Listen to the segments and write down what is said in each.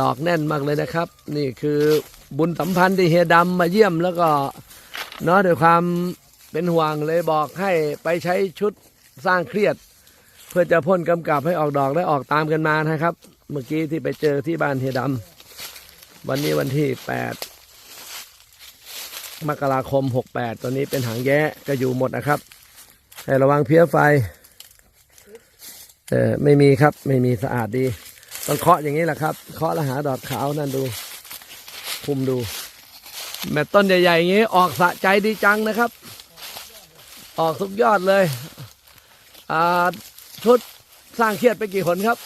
ดอกแน่นมากเลยนะครับ นี่คือบุญสัมพันธ์ที่เฮียดำมาเยี่ยมแล้วก็เนาะด้วยความเป็นห่วงเลยบอกให้ไปใช้ชุดสร้างเครียด เพื่อจะพ่นกำกับให้ออกดอกและออกตามกันมานะครับ เมื่อกี้ที่ไปเจอที่บ้านเฮียดำวันนี้วันที่8มกราคม 68 ตอนนี้เป็นหางแย้ก็อยู่หมดนะครับ ให้ระวังเพี้ยไฟเออไม่มีครับ ไม่มีสะอาดดี ต้องเคาะอย่างนี้แหละครับ เคาะแล้วหาดอกขาวนั่นดู คุมดู แม่ต้นใหญ่ๆอย่างนี้ ออกสะใจดีจังนะครับ ออกทุกยอดเลย อ่าชุดสร้างเครียดไปกี่หนครับ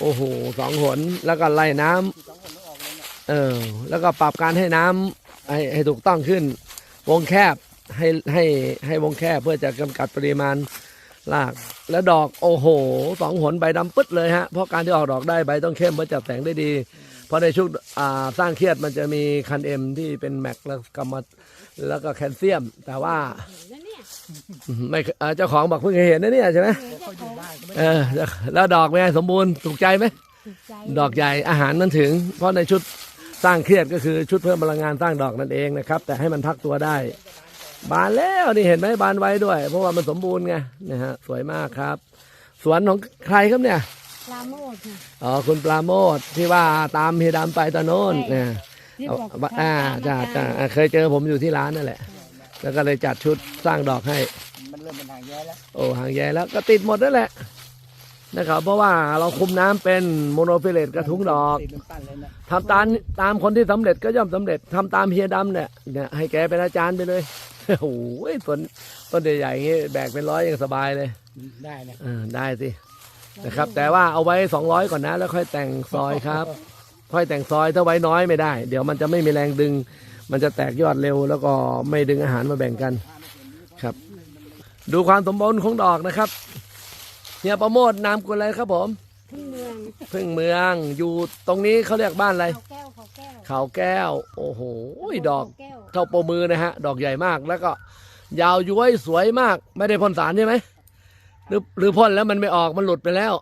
โอ้โหสองหนแล้วก็ไล่น้ำเออ แล้วก็ปรับการให้น้ำให้ให้ถูกต้องขึ้น วงแคบให้ให้ให้วงแคบเพื่อจะกำกัดปริมาณ ลากแล้วดอกโอ้โหสองหนใบดำปึ๊ดเลยฮะเพราะการที่ออกดอกได้ใบต้องเข้มเพื่อจับแสงได้ดี เพราะในช่วงอ่าสร้างเครียดมันจะมีคันเอ็มที่เป็นแมกแล้วกำมัดแล้วก็แคลเซียม แต่ว่านั่นเนี่ยไม่เคเอ่อเจ้าของบอกเพิ่งเคยเห็นนะเนี่ยใช่ไหมเจ้าของเออแล้วดอกเป็นไงสมบูรณ์ถูกใจไหมถูกใจดอกใหญ่อาหารมันถึง เพราะในชุดสร้างเครียดก็คือชุดเพิ่มพลังงานสร้างดอกนั่นเองนะครับ แต่ให้มันพักตัวได้ บานแล้วนี่เห็นไหมบานไว้ด้วย เพราะว่ามันสมบูรณ์ไงนะฮะสวยมากครับ สวนของใครครับเนี่ยปลาโมดค่ะอ๋อคุณปราโมทที่ว่าตามเฮียดำไปตอนโน้นใช่เนี่ยที่เอาบอกอ่าจ้าจ้าอ่าเคยเจอผมอยู่ที่ร้านนั่นแหละ แล้วก็เลยจัดชุดสร้างดอกให้ มันเริ่มเป็นทางแย่แล้ว โอ้หางแย่แล้วก็ติดหมดนั่นแหละนะครับเพราะว่าเราคุมน้ำเป็นโมโนฟิเลตกระทุ้งดอกติดเป็นปั้นเลยนะทำตามตามคนที่สำเร็จก็ย่อมสำเร็จทำตามเฮียดำเนี่ยเนี่ยให้แกเป็นอาจารย์ไปเลย โอ้โหต้นต้นใหญ่ๆอย่างงี้แบกเป็นร้อยยังสบายเลยได้นะเออได้สินะครับ แต่ว่าเอาไว้200ก่อนนะ แล้วค่อยแต่งซอยครับ ค่อยแต่งซอยถ้าไว้น้อยไม่ได้ เดี๋ยวมันจะไม่มีแรงดึง มันจะแตกยอดเร็ว แล้วก็ไม่ดึงอาหารมาแบ่งกันครับ ดูความสมบูรณ์ของดอกนะครับเฮียประโมทนามกุลอะไรครับผมขึ้นเมืองพึ่งเมืองอยู่ตรงนี้เขาเรียกบ้านอะไร เขาแก้วเขาแก้วเขาแก้ว โอ้โหดอกเขาแก้ว เท่าโปมือนะฮะ ดอกใหญ่มากแล้วก็ ยาวย้วยสวยมาก ไม่ได้พ่นสารใช่ไหมหรือหรือพ่นแล้วมันไม่ออกมันหลุดไปแล้ว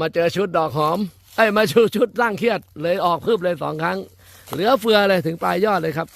มาเจอชุดดอกหอมไอ้มาชูชุดร่างเครียดเลยออกพืบเลยสองครั้ง เหลือเฟือเลยถึงปลายยอดเลยครับ